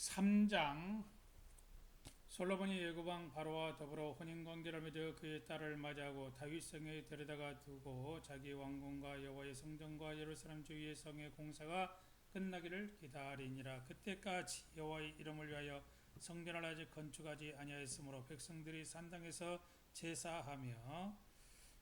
3장 솔로몬이 예고방 바로와 더불어 혼인 관계를 맺어 그의 딸을 맞이하고 다윗 성에 데려다가 두고 자기 왕궁과 여호와의 성전과 예루살렘 주위의 성의 공사가 끝나기를 기다리니라. 그때까지 여호와의 이름을 위하여 성전을 아직 건축하지 아니하였으므로 백성들이 산당에서 제사하며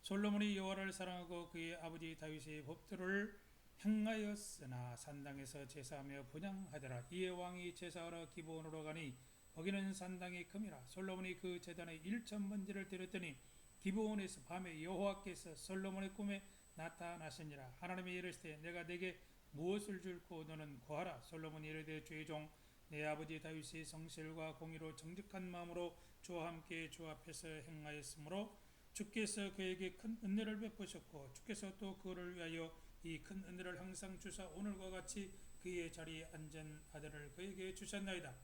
솔로몬이 여호와를 사랑하고 그의 아버지 다윗의 법도를 행하였으나 산당에서 제사하며 분양하더라. 이에 왕이 제사하러 기브온으로 가니 거기는 산당이 큼이라. 솔로몬이 그 제단에 일천 번제를 드렸더니 기브온에서 밤에 여호와께서 솔로몬의 꿈에 나타나시니라. 하나님이 이르시되 내가 내게 무엇을 줄고 너는 구하라. 솔로몬이 이르되 주의 종내 아버지 다윗의 성실과 공의로 정직한 마음으로 주와 함께 주 앞에서 행하였으므로 주께서 그에게 큰 은혜를 베푸셨고 주께서 또 그를 위하여 이 큰 은혜를 항상 주사 오늘과 같이 그의 자리에 앉은 아들을 그에게 주셨나이다.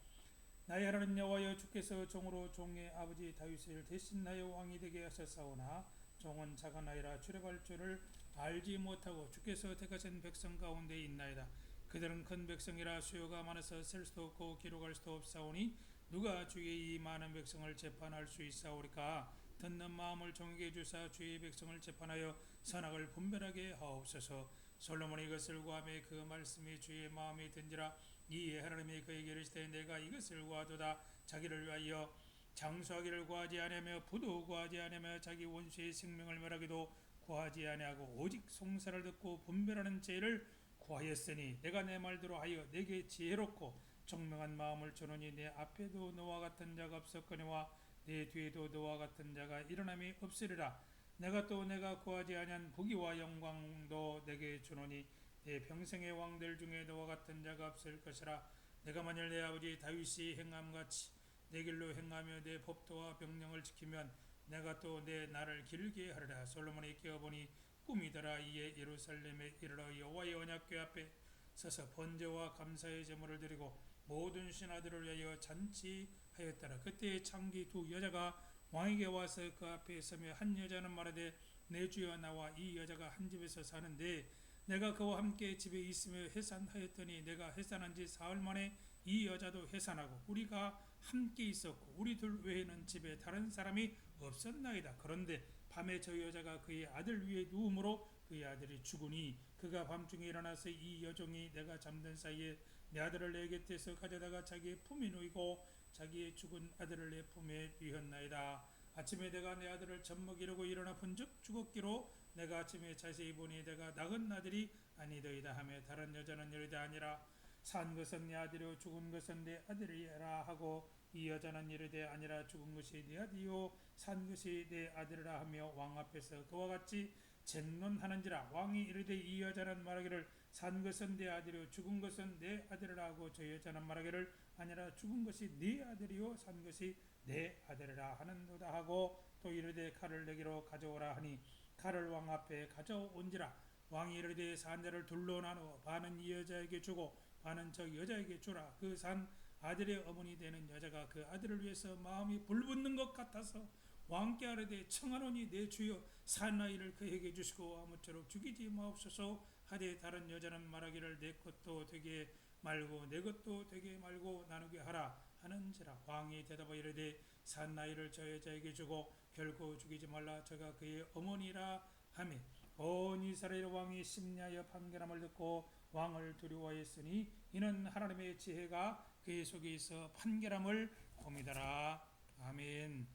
나의 하나님 여호와여 주께서 종으로 종의 아버지 다윗을 대신하여 왕이 되게 하셨사오나 종은 작은 아이라 출애할 줄을 알지 못하고 주께서 택하신 백성 가운데 있나이다. 그들은 큰 백성이라 수요가 많아서 셀 수도 없고 기록할 수도 없사오니 누가 주의 이 많은 백성을 재판할 수 있사오리까 듣는 마음을 종에게 주사 주의 백성을 재판하여 선악을 분별하게 하옵소서. 솔로몬이 이것을 구하며 그 말씀이 주의 마음에 든지라 이에 하나님이 그에게 이르시되 내가 이것을 구하도다. 자기를 위하여 장수하기를 구하지 아니하며 부도 구하지 아니하며 자기 원수의 생명을 멸하기도 구하지 아니하고 오직 송사를 듣고 분별하는 죄를 구하였으니 내가 내 말대로 하여 내게 지혜롭고 정명한 마음을 주노니 내 앞에도 너와 같은 자가 없었거니와 내 뒤에도 너와 같은 자가 일어남이 없으리라. 내가 또 내가 구하지 아니한 부귀와 영광도 내게 주노니 내 평생의 왕들 중에 너와 같은 자가 없을 것이라. 내가 만일 내 아버지 다윗이 행함같이 내 길로 행하며 내 법도와 병령을 지키면 내가 또 내 나를 길게 하리라. 솔로몬이 깨어보니 꿈이더라. 이에 예루살렘에 이르러 여호와의 언약궤 앞에 서서 번제와 감사의 제물을 드리고 모든 신하들을 위하여 잔치 하였더라 그때 창기 두 여자가 왕에게 와서 그 앞에 서며 한 여자는 말하되 내 주여 나와 이 여자가 한 집에서 사는데 내가 그와 함께 집에 있으며 해산하였더니 내가 해산한 지 사흘 만에 이 여자도 해산하고 우리가 함께 있었고 우리 둘 외에는 집에 다른 사람이 없었나이다. 그런데 밤에 저 여자가 그의 아들 위에 누움으로 그의 아들이 죽으니 그가 밤중에 일어나서 이 여종이 내가 잠든 사이에 내 아들을 내 곁에서 가져다가 자기의 품에 놓이고 자기의 죽은 아들을 내 품에 뉘었나이다. 아침에 내가 내 아들을 젖먹이려고 일어나 본즉 죽었기로 내가 아침에 자세히 보니 내가 낳은 아들이 아니더이다 하며 다른 여자는 이르되 아니라 산 것은 내 아들이요 죽은 것은 내 아들이라 하고 이 여자는 이르되 아니라 죽은 것이 내 아들이요 산 것이 내 아들이라 하며 왕 앞에서 그와 같이 쟁론하는지라 왕이 이르되 이 여자는 말하기를 산 것은 내 아들이요 죽은 것은 내 아들이라 하고 저 여자는 말하기를 아니라 죽은 것이 네 아들이요 산 것이 내 아들이라 하는도다 하고 또 이르되 칼을 내기로 가져오라 하니 칼을 왕 앞에 가져온지라. 왕이 이르되 산자를 둘로 나누어 반은 이 여자에게 주고 반은 저 여자에게 주라. 그 산 아들의 어머니 되는 여자가 그 아들을 위해서 마음이 불붙는 것 같아서 왕께 아뢰되 청하노니 내 주여 산 아이를 그에게 주시고 아무쪼록 죽이지 마옵소서 하되 다른 여자는 말하기를 내 것도 되게 말고 내 것도 되게 말고 나누게 하라 하는지라. 왕이 대답하여 이르되 산 아이를 저 여자에게 주고 결코 죽이지 말라. 저가 그의 어머니라 하매 온 이스라엘 왕이 심리하여 판결함을 듣고 왕을 두려워했으니 이는 하나님의 지혜가 그의 속에 있어 판결함을 봄이더라. 아멘